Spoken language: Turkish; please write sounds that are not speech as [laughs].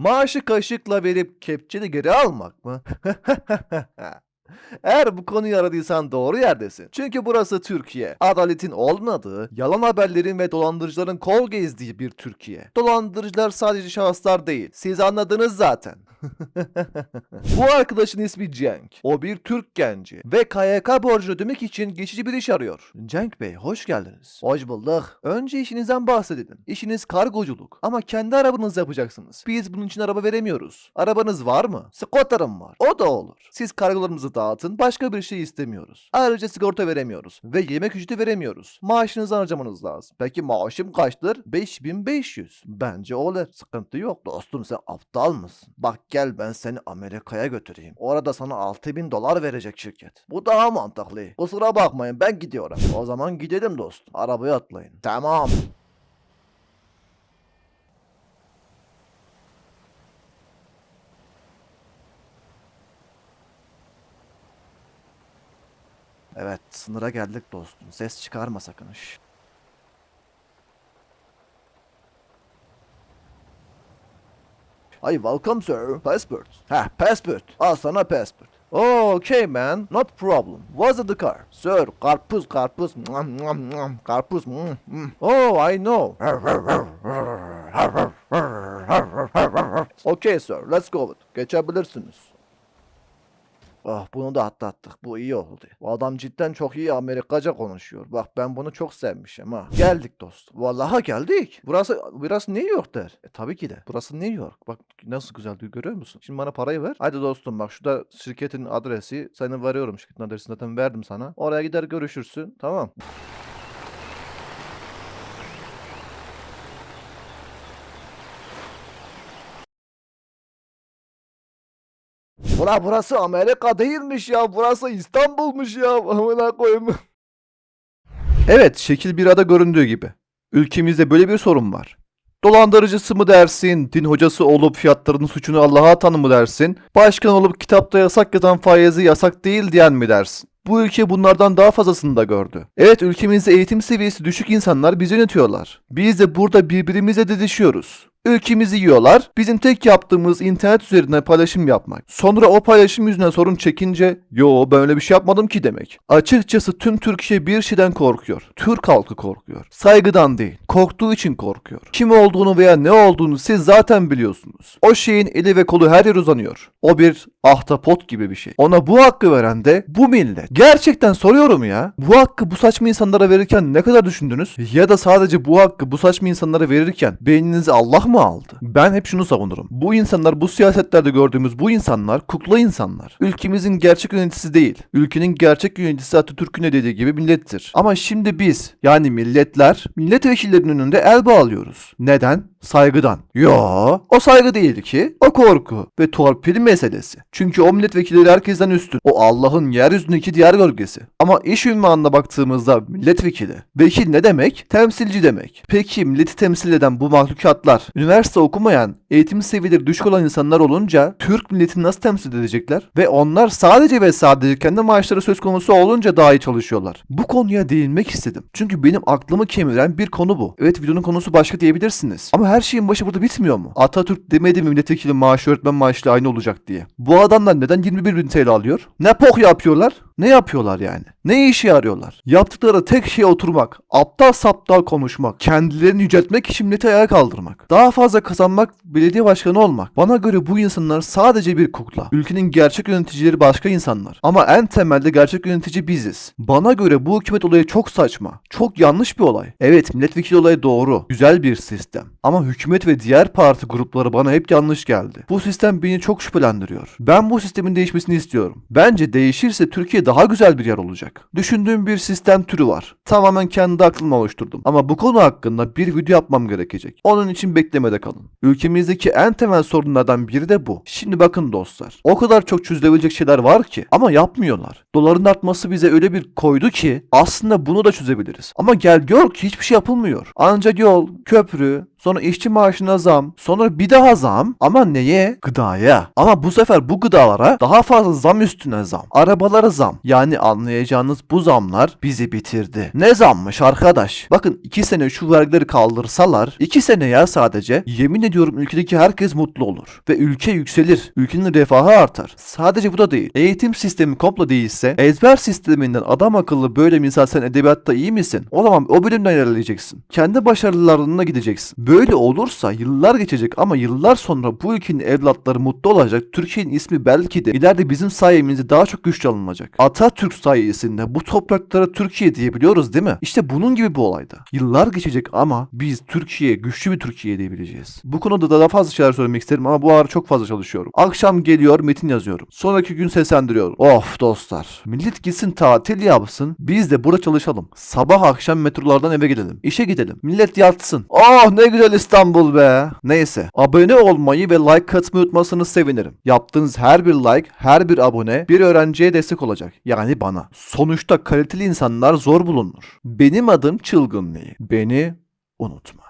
Maaşı kaşıkla verip kepçeni geri almak mı? [laughs] Eğer bu konuyu aradıysan doğru yerdesin. Çünkü burası Türkiye. Adaletin olmadığı, yalan haberlerin ve dolandırıcıların kol gezdiği bir Türkiye. Dolandırıcılar sadece şahıslar değil. Siz anladınız zaten. [laughs] bu arkadaşın ismi Cenk. O bir Türk genci ve KYK borcunu ödemek için geçici bir iş arıyor. Cenk Bey hoş geldiniz. Hoş bulduk. Önce işinizden bahsedelim. İşiniz kargoculuk ama kendi arabanızı yapacaksınız. Biz bunun için araba veremiyoruz. Arabanız var mı? Scooter'ım var. O da olur. Siz kargolarımızı dağıtın başka bir şey istemiyoruz. Ayrıca sigorta veremiyoruz ve yemek ücreti veremiyoruz. Maaşınızı harcamanız lazım. Peki maaşım kaçtır? 5500. Bence olur. Sıkıntı yok. Dostum sen aptal mısın? Bak gel ben seni Amerika'ya götüreyim. Orada sana 6000 dolar verecek şirket. Bu daha mantıklı. Kusura bakmayın ben gidiyorum. O zaman gidelim dostum. Arabaya atlayın. Tamam. Evet sınıra geldik dostum. Ses çıkarma sakın. Şş. Ay welcome sir. Passport. Ha passport. Al sana passport. Okay man, not problem. What's the car? Sir, karpuz, karpuz, mwah, mwah, mwah, karpuz. mm, mm. Oh, I know. [laughs] Okay sir, let's go. Geçebilirsiniz. Ah bunu da atlattık. Bu iyi oldu. Bu adam cidden çok iyi Amerikaca konuşuyor. Bak ben bunu çok sevmişim ha. Geldik dostum. Vallahi geldik. Burası burası New York der. E tabii ki de. Burası New York. Bak nasıl güzel görüyor musun? Şimdi bana parayı ver. Hadi dostum bak şurada şirketin adresi. Sana veriyorum şirketin adresini zaten verdim sana. Oraya gider görüşürsün. Tamam. Ula burası Amerika değilmiş ya. Burası İstanbul'muş ya. Amına koyayım. Evet, şekil bir ada göründüğü gibi. Ülkemizde böyle bir sorun var. Dolandırıcısı mı dersin, din hocası olup fiyatlarının suçunu Allah'a atan mı dersin, başkan olup kitapta yasak yazan faizi yasak değil diyen mi dersin? Bu ülke bunlardan daha fazlasını da gördü. Evet ülkemizde eğitim seviyesi düşük insanlar bizi yönetiyorlar. Biz de burada birbirimizle didişiyoruz. Ülkemizi yiyorlar. Bizim tek yaptığımız internet üzerine paylaşım yapmak. Sonra o paylaşım yüzünden sorun çekince yo ben öyle bir şey yapmadım ki demek. Açıkçası tüm Türkiye bir şeyden korkuyor. Türk halkı korkuyor. Saygıdan değil. Korktuğu için korkuyor. Kim olduğunu veya ne olduğunu siz zaten biliyorsunuz. O şeyin eli ve kolu her yer uzanıyor. O bir ahtapot gibi bir şey. Ona bu hakkı veren de bu millet. Gerçekten soruyorum ya. Bu hakkı bu saçma insanlara verirken ne kadar düşündünüz? Ya da sadece bu hakkı bu saçma insanlara verirken beyninizi Allah mı aldı? Ben hep şunu savunurum. Bu insanlar bu siyasetlerde gördüğümüz bu insanlar kukla insanlar. Ülkemizin gerçek yöneticisi değil. Ülkenin gerçek yöneticisi Atatürk'ün de dediği gibi millettir. Ama şimdi biz yani milletler milletvekillerinin önünde el bağlıyoruz. Neden? Saygıdan. Yo, o saygı değil ki. O korku ve torpil meselesi. Çünkü o milletvekilleri herkesten üstün. O Allah'ın yeryüzündeki diğer gölgesi. Ama iş ünvanına baktığımızda milletvekili. Vekil ne demek? Temsilci demek. Peki milleti temsil eden bu mahlukatlar üniversite okumayan, eğitim seviyeleri düşük olan insanlar olunca Türk milletini nasıl temsil edecekler? Ve onlar sadece ve sadece kendi maaşları söz konusu olunca daha iyi çalışıyorlar. Bu konuya değinmek istedim. Çünkü benim aklımı kemiren bir konu bu. Evet videonun konusu başka diyebilirsiniz. Ama her şeyin başı burada bitmiyor mu? Atatürk demedi mi milletvekili maaşı öğretmen maaşıyla aynı olacak diye. Bu adamlar neden 21 bin TL alıyor? Ne poh yapıyorlar? Ne yapıyorlar yani? Ne işe yarıyorlar? Yaptıkları tek şey oturmak, aptal saptal konuşmak, kendilerini yüceltmek için milleti ayağa kaldırmak. Daha fazla kazanmak, belediye başkanı olmak. Bana göre bu insanlar sadece bir kukla. Ülkenin gerçek yöneticileri başka insanlar. Ama en temelde gerçek yönetici biziz. Bana göre bu hükümet olayı çok saçma. Çok yanlış bir olay. Evet milletvekili olayı doğru. Güzel bir sistem. Ama hükümet ve diğer parti grupları bana hep yanlış geldi. Bu sistem beni çok şüphelendiriyor. Ben bu sistemin değişmesini istiyorum. Bence değişirse Türkiye daha güzel bir yer olacak. Düşündüğüm bir sistem türü var. Tamamen kendi aklımla oluşturdum. Ama bu konu hakkında bir video yapmam gerekecek. Onun için beklemede kalın. Ülkemizdeki en temel sorunlardan biri de bu. Şimdi bakın dostlar. O kadar çok çözülebilecek şeyler var ki ama yapmıyorlar. Doların artması bize öyle bir koydu ki aslında bunu da çözebiliriz. Ama gel gör ki hiçbir şey yapılmıyor. Ancak yol, köprü, Sonra işçi maaşına zam. Sonra bir daha zam. Ama neye? Gıdaya. Ama bu sefer bu gıdalara daha fazla zam üstüne zam. Arabalara zam. Yani anlayacağınız bu zamlar bizi bitirdi. Ne zammış arkadaş? Bakın 2 sene şu vergileri kaldırsalar 2 sene ya sadece yemin ediyorum ülkedeki herkes mutlu olur. Ve ülke yükselir. Ülkenin refahı artar. Sadece bu da değil. Eğitim sistemi komple değilse ezber sisteminden adam akıllı böyle misal sen edebiyatta iyi misin? O zaman o bölümden ilerleyeceksin. Kendi başarılarına gideceksin. Böyle olursa yıllar geçecek ama yıllar sonra bu ülkenin evlatları mutlu olacak. Türkiye'nin ismi belki de ileride bizim sayemizde daha çok güçlü alınacak. Atatürk sayesinde bu topraklara Türkiye diyebiliyoruz değil mi? İşte bunun gibi bu olayda. Yıllar geçecek ama biz Türkiye, güçlü bir Türkiye diyebileceğiz. Bu konuda da daha fazla şeyler söylemek isterim ama bu ara çok fazla çalışıyorum. Akşam geliyor metin yazıyorum. Sonraki gün seslendiriyorum. Of dostlar. Millet gitsin tatil yapsın. Biz de burada çalışalım. Sabah akşam metrolardan eve gidelim. İşe gidelim. Millet yatsın. Oh ne güzel İstanbul be. Neyse. Abone olmayı ve like atmayı unutmasanız sevinirim. Yaptığınız her bir like, her bir abone bir öğrenciye destek olacak. Yani bana. Sonuçta kaliteli insanlar zor bulunur. Benim adım Çılgın Bey. Beni unutma.